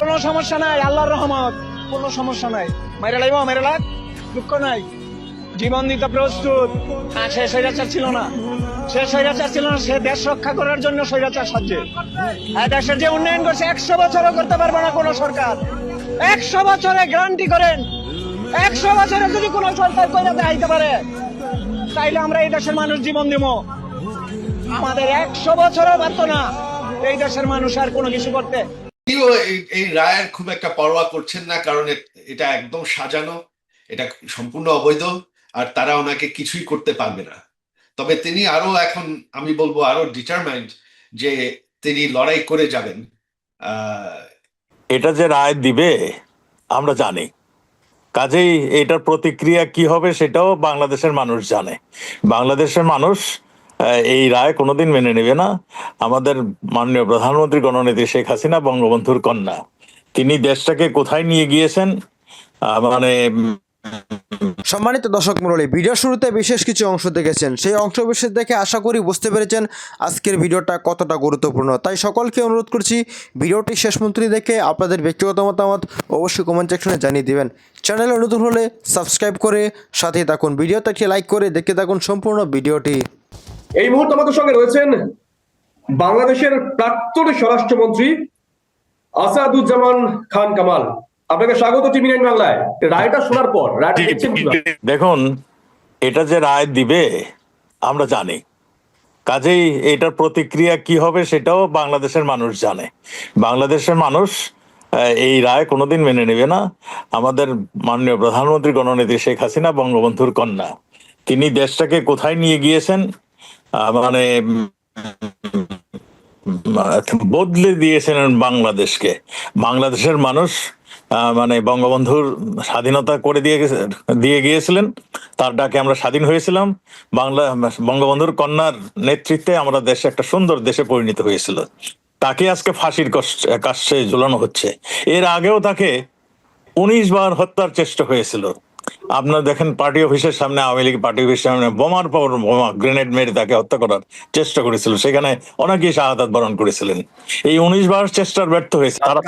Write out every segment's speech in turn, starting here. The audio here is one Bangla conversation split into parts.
কোনো সমস্যা নাই, আল্লাহর রহমত। কোনো সমস্যা নাই। মেরে লাইব মেরে লাগ দুঃখ নাই। জীবন দিতে প্রস্তুত। হ্যাঁ সে স্বৈরাচার ছিল না। সে স্বৈরাচার ছিল না, সে দেশ রক্ষা করার জন্য স্বৈরাচার সাহায্যে হ্যাঁ দেশের যে উন্নয়ন করছে, একশো বছরও করতে পারবে না কোনো সরকার। একশো বছরে গ্যারান্টি করেন। একশো বছরে যদি কোনো সরকার করে দেখাইতে পারে, তাইলে আমরা এই দেশের মানুষ জীবন দিব। আমাদের একশো বছরও পারতো না এই দেশের মানুষ আর কোনো কিছু করতে। তিনিও এই- রায়ের খুব একটা পরোয়া করছেন না, কারণ এটা একদম সাজানো, এটা সম্পূর্ণ অবৈধ, আর তারা ওনাকে কিছুই করতে পারবে না। তবে তিনি আরও এখন, আমি বলব আরও ডিটারমাইন্ড যে তিনি লড়াই করে যাবেন। এটা যে রায় দিবে, আমরা জানি। কাজেই এটার প্রতিক্রিয়া কি হবে সেটাও বাংলাদেশের মানুষ জানে। বাংলাদেশের মানুষ এই রায় কোনোদিন মেনে নেবে না। আমাদের মাননীয় প্রধানমন্ত্রী গণনেত্রী শেখ হাসিনা বঙ্গবন্ধুর কন্যা। তিনি দেশটাকে কোথায় নিয়ে গিয়েছেন? মানে সম্মানিত দর্শক মণ্ডলী ভিডিও শুরুতে বিশেষ কিছু অংশ দেখেছেন। সেই অংশ বিশেষ দেখে আশা করি বুঝতে পেরেছেন আজকের ভিডিওটা কতটা গুরুত্বপূর্ণ। তাই সকলকে অনুরোধ করছি, ভিডিওটি শেষ মন্ত্রী দেখে আপনাদের ব্যক্তিগত মতামত অবশ্যই কমেন্ট সেকশনে জানিয়ে দিবেন। চ্যানেলে নতুন হলে সাবস্ক্রাইব করে সাথে থাকুন। ভিডিওতে একটি লাইক করে দেখতে থাকুন সম্পূর্ণ ভিডিওটি। এই মুহূর্তে আমাদের সঙ্গে রয়েছেন বাংলাদেশের প্রাক্তন স্বরাষ্ট্রমন্ত্রী আসাদুজ্জামান খান কামাল। আপনাকে স্বাগত টিভি নাইন বাংলায়। রায়টা শোনার পর? দেখুন এটা যে রায় দিবে আমরা জানি। কাজেই এটার প্রতিক্রিয়া কি হবে সেটাও বাংলাদেশের মানুষ জানে। বাংলাদেশের মানুষ এই রায় কোনোদিন মেনে নেবে না। আমাদের মাননীয় প্রধানমন্ত্রী গণনেত্রী শেখ হাসিনা বঙ্গবন্ধুর কন্যা। তিনি দেশটাকে কোথায় নিয়ে গিয়েছেন মানে বদলে দিয়েছেন বাংলাদেশকে। বাংলাদেশের মানুষ মানে বঙ্গবন্ধুর স্বাধীনতা করে দিয়ে দিয়ে গিয়েছিলেন, তার ডাকে আমরা স্বাধীন হয়েছিলাম। বাংলা, বঙ্গবন্ধুর কন্যার নেতৃত্বে আমরা দেশে একটা সুন্দর দেশে পরিণত হয়েছিল। তাকে আজকে ফাঁসির কাছে ঝুলানো হচ্ছে। এর আগেও তাকে উনিশ বার হত্যার চেষ্টা হয়েছিল। আপনার দেখেন পার্টি অফিসের সামনে আওয়ামী লীগ পার্টি অফিসের সামনে বোমার পর বোমা গ্রেনেড মেরে তাকে হত্যা করার চেষ্টা করেছিল। সেখানে অনেকেই শাহাদাত বরণ করেছিলেন। এই উনিশ বার চেষ্টার ব্যর্থ হয়েছে। তারা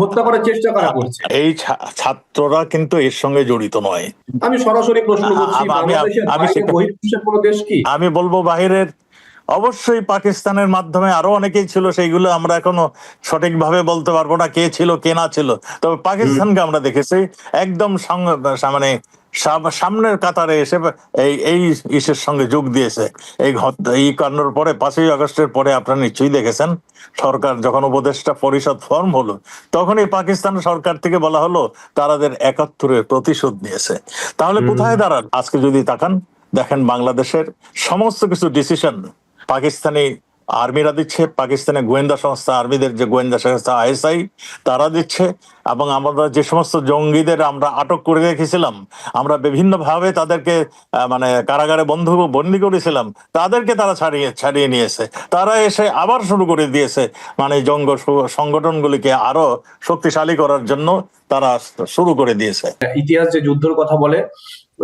হত্যা করার চেষ্টা করা করছে? এই ছাত্ররা কিন্তু এর সঙ্গে জড়িত নয়। আমি সরাসরি প্রশ্ন করছি আমি বলব বাহিরের অবশ্যই পাকিস্তানের মাধ্যমে আরও অনেকেই ছিল সেইগুলো আমরা এখনও সঠিকভাবে বলতে পারব না কে ছিল কে না ছিল। তবে পাকিস্তানকে আমরা দেখেছি একদম মানে সামনের কাতারে এসে এই এই ইসের সঙ্গে যোগ দিয়েছে। এই এই কাণ্ডর পরে পাঁচই আগস্টের পরে আপনারা নিশ্চয়ই দেখেছেন সরকার যখন উপদেষ্টা পরিষদ ফর্ম হলো তখনই পাকিস্তান সরকার থেকে বলা হলো তারাদের একাত্তরের প্রতিশোধ নিয়েছে। তাহলে কোথায় দাঁড়ান? আজকে যদি তাকান দেখেন বাংলাদেশের সমস্ত কিছু ডিসিশন পাকিস্তানি আর্মিরা দিচ্ছে পাকিস্তানের গোয়েন্দা সংস্থা, আর্মিদের যে গোয়েন্দা সংস্থা আইএসআই, তারা দিচ্ছে এবং আমরা যে সমস্ত জঙ্গিদের আমরা আটক করে রেখেছিলাম, আমরা বিভিন্নভাবে তাদেরকে মানে কারাগারে বন্ধু বন্দি করেছিলাম, তাদেরকে তারা ছাড়িয়ে ছাড়িয়ে নিয়েছে। তারা এসে আবার শুরু করে দিয়েছে মানে জঙ্গ সংগঠনগুলিকে আরও শক্তিশালী করার জন্য তারা শুরু করে দিয়েছে। ইতিহাস যে যুদ্ধের কথা বলে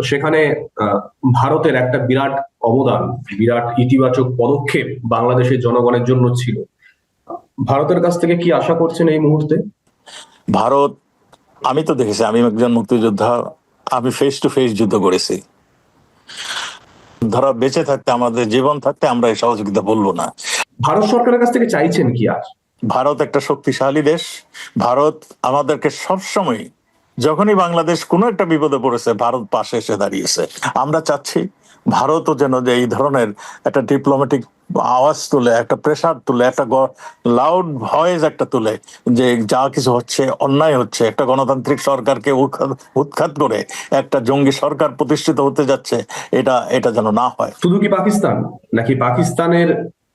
সেখানে আহ, ভারতের একটা বিরাট অবদান বিরাট ইতিবাচক পদক্ষেপ বাংলাদেশের জনগণের জন্য ছিল। ভারতের কাছ থেকে কি আশা করছেন এই মুহূর্তে? ভারত আমি তো দেখেছি আমি একজন মুক্তিযোদ্ধা আমি ফেস টু ফেস যুদ্ধ করেছি। ধরা বেঁচে থাকতে আমাদের জীবন থাকতে আমরা এই সহযোগিতা বলব না। ভারত সরকারের কাছ থেকে চাইছেন কি আর? ভারত একটা শক্তিশালী দেশ। ভারত আমাদেরকে সবসময় যখনই বাংলাদেশ কোনো একটা বিপদে পড়েছে, ভারত পাশে এসে দাঁড়িয়েছে। আমরা চাচ্ছি ভারতও যেন যে এই ধরনের একটা ডিপ্লোম্যাটিক আওয়াজ তুলে, একটা প্রেসার তুলে, একটা লাউড ভয়েস একটা তুলে যে যা কিছু হচ্ছে, অন্যায় হচ্ছে, একটা গণতান্ত্রিক সরকারকে উৎখাত করে একটা জঙ্গি সরকার প্রতিষ্ঠিত হতে যাচ্ছে, এটা এটা যেন না হয়। শুধু কি পাকিস্তান? নাকি পাকিস্তানের,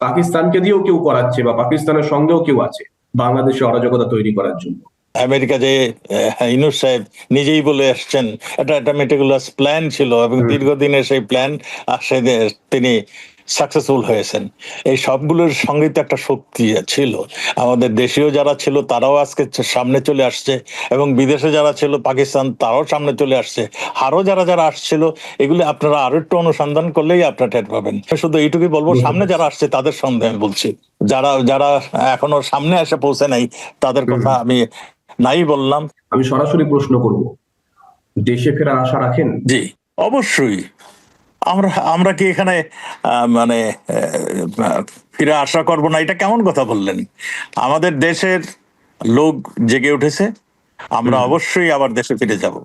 পাকিস্তানকে দিয়েও কেউ করাচ্ছে বা পাকিস্তানের সঙ্গেও কেউ আছে বাংলাদেশে অরাজকতা তৈরি করার জন্য? আমেরিকা যে আহ, ইউনুস সাহেব নিজেই বলে আসছেন এটা একটা মেটিকুলাস প্ল্যান ছিল এবং দীর্ঘদিনের সেই প্ল্যান আসে তিনি সাকসেসফুল হয়েছেন। এই সবগুলোর সঙ্গে তো একটা শক্তি ছিল। আমাদের দেশীয় যারা ছিল তারাও আজকে সামনে চলে আসছে এবং বিদেশে যারা ছিল পাকিস্তান তারাও সামনে চলে আসছে। আরও যারা যারা আসছিল এগুলি আপনারা আরও একটু অনুসন্ধান করলেই আপনারা টের পাবেন। শুধু এইটুকুই বলব সামনে যারা আসছে তাদের সন্দেহ আমি বলছি। যারা যারা এখনও সামনে এসে পৌঁছে নাই তাদের কথা আমি নাই বললাম। আমি সরাসরি প্রশ্ন করব। দেশে ফেরার আশা রাখেন? জি অবশ্যই। আমরা আমরা কি এখানে আহ, মানে ফিরে আশা করব না? এটা কেমন কথা বললেন? আমাদের দেশের লোক জেগে উঠেছে। আমরা অবশ্যই আবার দেশে ফিরে যাব।